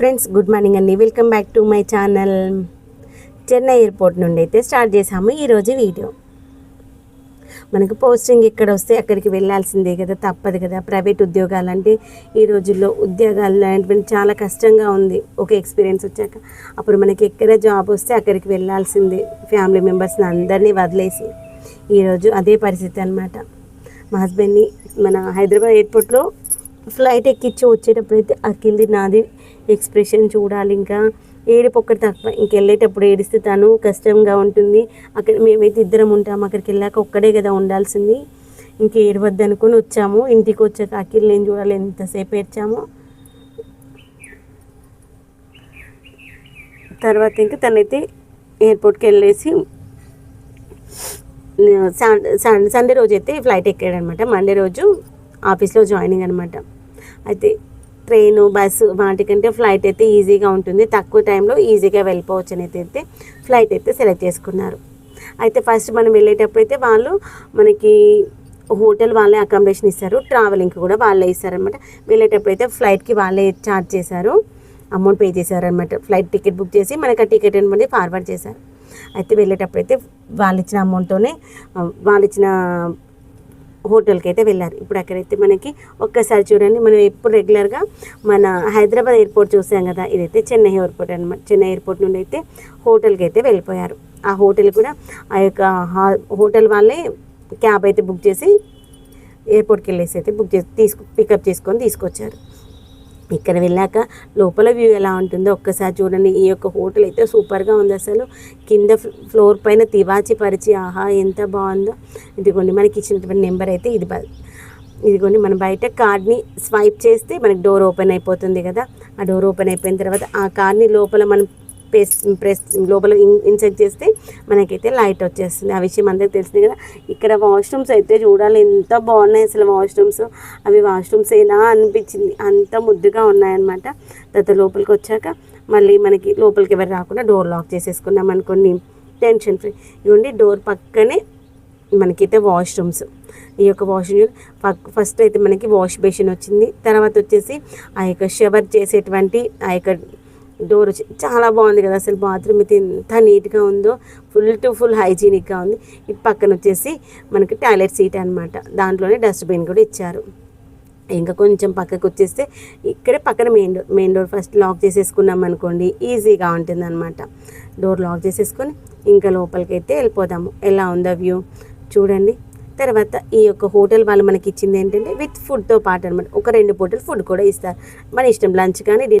Friends good morning అండి. Welcome back to my channel. Chennai airport నుండి అయితే start చేసాము ఈరోజు వీడియో. మనకు పోస్టింగ్ ఎక్కడ వస్తే అక్కడికి వెళ్ళాల్సిందే కదా తప్పదు కదా. ప్రైవేట్ ఉద్యోగాలు అంటే ఈ రోజుల్లో ఉద్యోగాలు లాంటివి చాలా కష్టంగా ఉంది. ఒక ఎక్స్పీరియన్స్ వచ్చాక. అప్పుడు మనకి ఎక్కడ జాబ్ వస్తే అక్కడికి వెళ్ళాల్సిందే. ఫ్యామిలీ మెంబర్స్ని అందరినీ వదిలేసి. ఈరోజు అదే పరిస్థితి అనమాట మా హస్బెండ్ని మన హైదరాబాద్ ఎయిర్పోర్ట్లో ఫ్లైట్ ఎక్కించి వచ్చేటప్పుడు అయితే అఖిల్ది నాది ఎక్స్ప్రెషన్ చూడాలి ఇంకా. ఏడుపు ఒక్కటి తక్కువ. ఇంకెళ్ళేటప్పుడు ఏడిస్తే తను కష్టంగా ఉంటుంది. అక్కడ మేమైతే ఇద్దరం ఉంటాము అక్కడికి వెళ్ళాక ఒక్కడే కదా ఉండాల్సింది. ఇంక ఏడవద్దు అనుకుని వచ్చాము. ఇంటికి వచ్చాక అఖిల్ నేను చూడాలి ఎంతసేపు ఏడ్చాము. తర్వాత ఇంకా తనైతే ఎయిర్పోర్ట్కి వెళ్ళేసి సండే రోజు అయితే ఫ్లైట్ ఎక్కాడనమాట. మండే రోజు ఆఫీస్లో జాయినింగ్ అనమాట. అయితే ట్రైన్ బస్సు వాటికంటే ఫ్లైట్ అయితే ఈజీగా ఉంటుంది. తక్కువ టైంలో ఈజీగా వెళ్ళిపోవచ్చు అయితే ఫ్లైట్ అయితే సెలెక్ట్ చేసుకున్నారు. అయితే ఫస్ట్ మనం వెళ్ళేటప్పుడు అయితే వాళ్ళు మనకి హోటల్ వాళ్ళే అకామిడేషన్ ఇస్తారు. ట్రావెలింగ్కి కూడా వాళ్ళే ఇస్తారనమాట వెళ్ళేటప్పుడు అయితే ఫ్లైట్కి వాళ్ళే ఛార్జ్ చేశారు. అమౌంట్ పే చేశారనమాట ఫ్లైట్ టికెట్ బుక్ చేసి మనకి ఆ టికెట్ అనేది ఫార్వర్డ్ చేశారు. అయితే వెళ్ళేటప్పుడు అయితే వాళ్ళు ఇచ్చిన అమౌంట్తోనే వాళ్ళు ఇచ్చిన హోటల్కి అయితే వెళ్ళారు. ఇప్పుడు అక్కడైతే మనకి ఒక్కసారి చూడండి మనం ఎప్పుడు రెగ్యులర్గా మన హైదరాబాద్ ఎయిర్పోర్ట్ చూసాం కదా ఇదైతే చెన్నై ఎయిర్పోర్ట్ అనమాట చెన్నై ఎయిర్పోర్ట్ నుండి అయితే హోటల్కి అయితే వెళ్ళిపోయారు. ఆ హోటల్ కూడా ఆ యొక్క హోటల్ వాళ్ళే క్యాబ్ అయితే బుక్ చేసి ఎయిర్పోర్ట్కి వెళ్ళేసి అయితే బుక్ చేసి తీసుకు పికప్ చేసుకొని తీసుకొచ్చారు. ఇక్కడ వెళ్ళాక లోపల వ్యూ ఎలా ఉంటుందో ఒక్కసారి చూడండి. ఈ యొక్క హోటల్ అయితే సూపర్గా ఉంది అసలు. కింద ఫ్లోర్ పైన తివాచి పరిచి ఆహా ఎంత బాగుందో. ఇదిగోండి మనకి ఇచ్చినటువంటి నెంబర్ అయితే ఇది బ- ఇదిగోండి మనం బయట కార్డ్ని స్వైప్ చేస్తే మనకి డోర్ ఓపెన్ అయిపోతుంది కదా. ఆ డోర్ ఓపెన్ అయిపోయిన తర్వాత ఆ కార్డ్ని లోపల మనం ప్రెస్ ప్రెస్ లోపల ఇన్- ఇన్సెక్ట్ చేస్తే మనకైతే లైట్ వచ్చేస్తుంది. ఆ విషయం అందరికీ తెలిసింది కదా. ఇక్కడ వాష్రూమ్స్ అయితే చూడాలి. ఎంత బాగున్నాయి అసలు వాష్రూమ్స్. అవి వాష్రూమ్స్ ఎలా అనిపించింది. అంత ముద్దుగా ఉన్నాయన్నమాట. తర్వాత లోపలికి వచ్చాక మళ్ళీ మనకి లోపలికి ఎవరు రాకుండా డోర్ లాక్ చేసేసుకున్నాం అనుకోండి. టెన్షన్ ఫ్రీ ఇవ్వండి డోర్ పక్కనే మనకైతే వాష్రూమ్స్. ఈ యొక్క వాష్రూమ్ పక్ ఫస్ట్ అయితే మనకి వాష్ బేసిన్ వచ్చింది. తర్వాత వచ్చేసి ఆ యొక్క షవర్ చేసేటువంటి ఆ యొక్క డోర్ వచ్చి చాలా బాగుంది కదా అసలు బాత్రూమ్ అయితే ఎంత నీట్గా ఉందో. ఫుల్ టు ఫుల్ హైజీనిక్గా ఉంది. ఇటు పక్కన వచ్చేసి మనకి టాయిలెట్ సీట్ అనమాట దాంట్లోనే డస్ట్బిన్ కూడా ఇచ్చారు. ఇంకా కొంచెం పక్కకు వచ్చేస్తే ఇక్కడే పక్కన main door main door first lock చేసేసుకున్నాం అనుకోండి ఈజీగా ఉంటుంది అనమాట డోర్ లాక్ చేసేసుకొని ఇంకా లోపలికి అయితే వెళ్ళిపోదాము. ఎలా ఉందో వ్యూ చూడండి. తర్వాత ఈ యొక్క హోటల్ వాళ్ళు మనకి ఇచ్చింది ఏంటంటే విత్ ఫుడ్తో పాటు అనమాట ఒక రెండు పూటలు ఫుడ్ కూడా ఇస్తారు. మన ఇష్టం లంచ్ కానీ